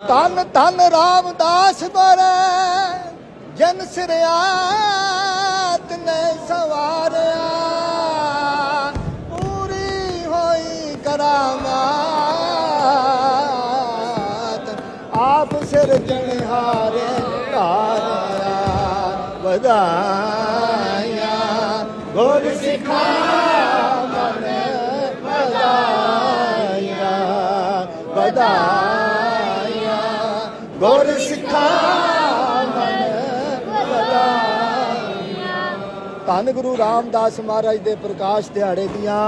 ਧੰਨ ਧੰਨ ਰਾਮਦਾਸ ਬਰੇ ਜਨ ਸਿਰਿਆਤ ਨੇ ਸਵਾਰਿਆ। ਪੂਰੀ ਹੋਈ ਕਰਾਮਾਤ, ਆਪ ਸਿਰ ਜਨਹਾਰੇ ਧਾਰਿਆ ਵਧਾਇਆ। ਗੁਰ ਸਿਖਾ ਮਨ ਵਧਾਇਆ ਵਧਾਇਆ। ਸਿਖਾ ਧੰਨ ਗੁਰੂ ਰਾਮਦਾਸ ਮਹਾਰਾਜ ਦੇ ਪ੍ਰਕਾਸ਼ ਦਿਹਾੜੇ ਦੀਆਂ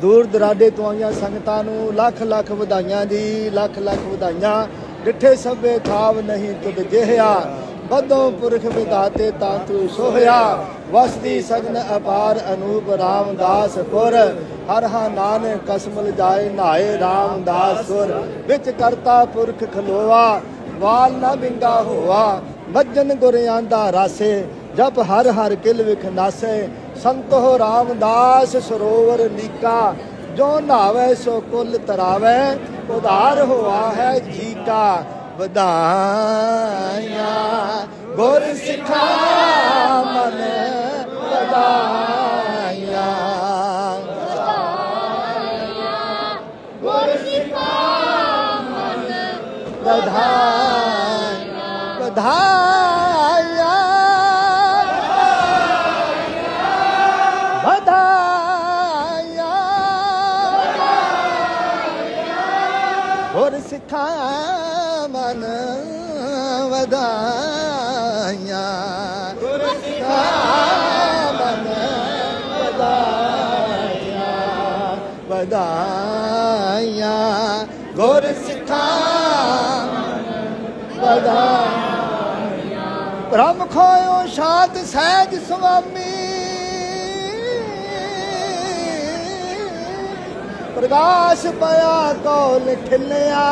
ਦੂਰ ਦਰਾਡੇ ਤੋਂ ਆਈਆਂ ਸੰਗਤਾਂ ਨੂੰ ਲੱਖ ਲੱਖ ਵਧਾਈਆਂ ਜੀ ਲੱਖ ਲੱਖ ਵਧਾਈਆਂ। ਡਿੱਠੇ ਸਭੇ ਥਾਵ ਨਹੀਂ ਤੁਧ ਜਿਹਿਆ ਬਦੋਂ ਪੁਰਖ ਵਿਦਾਤੇ ਤਾਂ ਤੂੰ ਸੋਹਿਆ। ਵਸਦੀ ਸਗਨ ਅਪਾਰ ਅਨੂਪ ਰਾਮਦਾਸ ਪੁਰ, ਹਰ ਹਾ ਨਾਨਕ ਕਸਮਲ ਜਾਏ ਨਾਏ ਰਾਮਦਾਸ ਸੁਰ ਵਿੱਚ ਕਰਤਾ ਪੁਰਖ ਖਲੋਆ ਵਾਲ ਨਾ ਵਿੰਗਾ ਹੋਆ, ਮੱਜਨ ਗੁਰਿਆਂ ਦਾ ਰਾਸੇ, ਜਪ ਹਰ ਹਰ ਕਿਲ ਵਿਖ ਨਾਸੇ, ਸੰਤੋ ਰਾਮਦਾਸ ਸਰੋਵਰ ਨੀਕਾ, ਜੋ ਨਾਵੇ ਸੋ ਕੁਲ ਤਰਾਵੇ, ਉਧਾਰ ਹੋਆ ਹੈ ਜੀ ਕਾ ਵਧਾਇਆ ਗੁਰ ਸਿਖਾ ਮਨ ਵਧਾਇਆ ਵਧਾਇਆ ਵਧਾਇਆ ਵਧਾਇਆ ਹੋਰ ਸਿੱਖਾ ਮਨ ਵਧਾਇਆ ਗੁਰ ਸਿੱਖਾ ਮਨ ਵਧਾਇਆ ਵਧਾਇਆ ਗੁਰ ਸਿੱਖਾ ਵਧਾਇਆ ਬ੍ਰਹਮ ਖੋਇਓ ਸ਼ਾਂਤ ਸਹਿਜ ਸੁਆਮੀ। ਪ੍ਰਕਾਸ਼ ਪਿਆ ਕੋਲ ਖਿਲਿਆ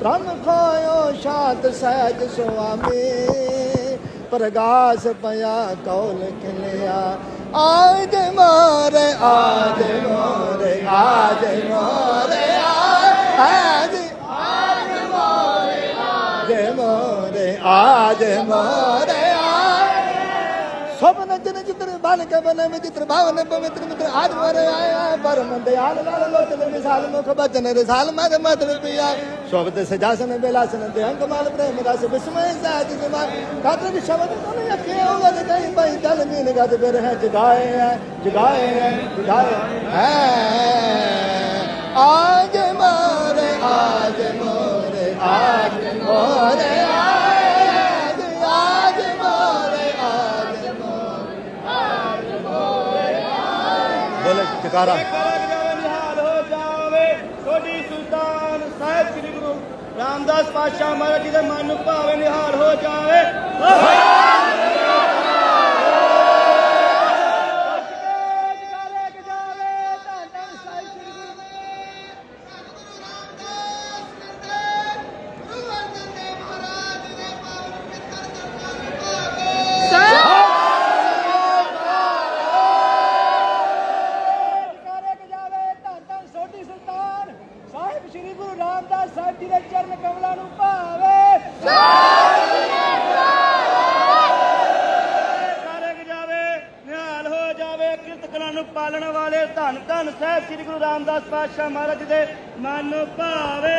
ਬ੍ਰਹਮ ਖੋਇਓ ਸ਼ਾਂਤ ਸਹਿਜ ਸੁਆਮੀ। ਪ੍ਰਕਾਸ਼ ਪਿਆ ਕੋਲ ਖਿਲਿਆ ਆਜ ਮੋਰੇ ਆਜ ਮੋਰੇ ਆਜ ਮੋਰੇ ਆਜ ਮੋਰੇ ਸਭਨ ਜਨ ਚਿਤਰ ਬਨ ਕੇ ਬਨ ਵਿੱਚ ਚਿਤਰ ਭਾਵਨ ਪਵਿੱਤਰ ਮਿੱਤਰ ਆਜ ਮੋਰੇ ਆਇਆ ਪਰਮ ਦਿਆਲ ਲਾਲ ਲੋਚਨ ਵਿਸਾਲ ਮੁਖ ਬਚਨ ਰਸਾਲ ਮਦ ਮਦ ਪਿਆ। ਸ਼ਬਦ ਸਜਾਸਨ, ਬੇਲਾਸਨ ਤੇ ਅੰਗ ਮਾਲ ਪ੍ਰੇਮ ਰਸ ਵਿਸਮੈ ਸਾਜ ਜਮਾ ਕਾਤਰ ਵੀ ਸ਼ਬਦ ਤੋਂ ਅੱਖੇ ਹੋਗਾ ਤੇ ਕਹੀਂ ਭਾਈ ਦਲ ਮੀਨ ਗਦ ਬਿਰ ਹੈ, ਜਗਾਏ ਹੈ ਜਗਾਏ ਹੈ ਜਗਾਏ ਹੈ। ਆਜ ਮੋਰੇ ਆਜ ਮੋਰੇ ਆਜ ਮੋਰੇ। ਬੋਲੇ ਜਕਾਰਾ ਜਾਵੇ, ਨਿਹਾਲ ਸੁਲਤਾਨ ਸਾਹਿਬ ਸ੍ਰੀ ਗੁਰੂ ਰਾਮਦਾਸ ਪਾਤਸ਼ਾਹ ਮਹਾਰਾਜ ਜੀ ਦੇ ਮਨ ਨੂੰ ਸ੍ਰੀ ਗੁਰੂ ਰਾਮਦਾਸ ਸਾਹਿਬ ਜੀ ਦੇ ਚਰਨ ਕਮਲਾਂ ਨੂੰ ਭਾਵੇ। ਕਰਕ ਜਾਵੇ, ਨਿਹਾਲ ਹੋ ਜਾਵੇ, ਕਿਰਤ ਕਲਾਂ ਨੂੰ ਪਾਲਣ ਵਾਲੇ ਧੰਨ ਧੰਨ ਸਾਹਿਬ ਸ੍ਰੀ ਗੁਰੂ ਰਾਮਦਾਸ ਪਾਤਸ਼ਾਹ ਮਹਾਰਾਜ ਜੀ ਦੇ ਮਨ ਭਾਵੇ।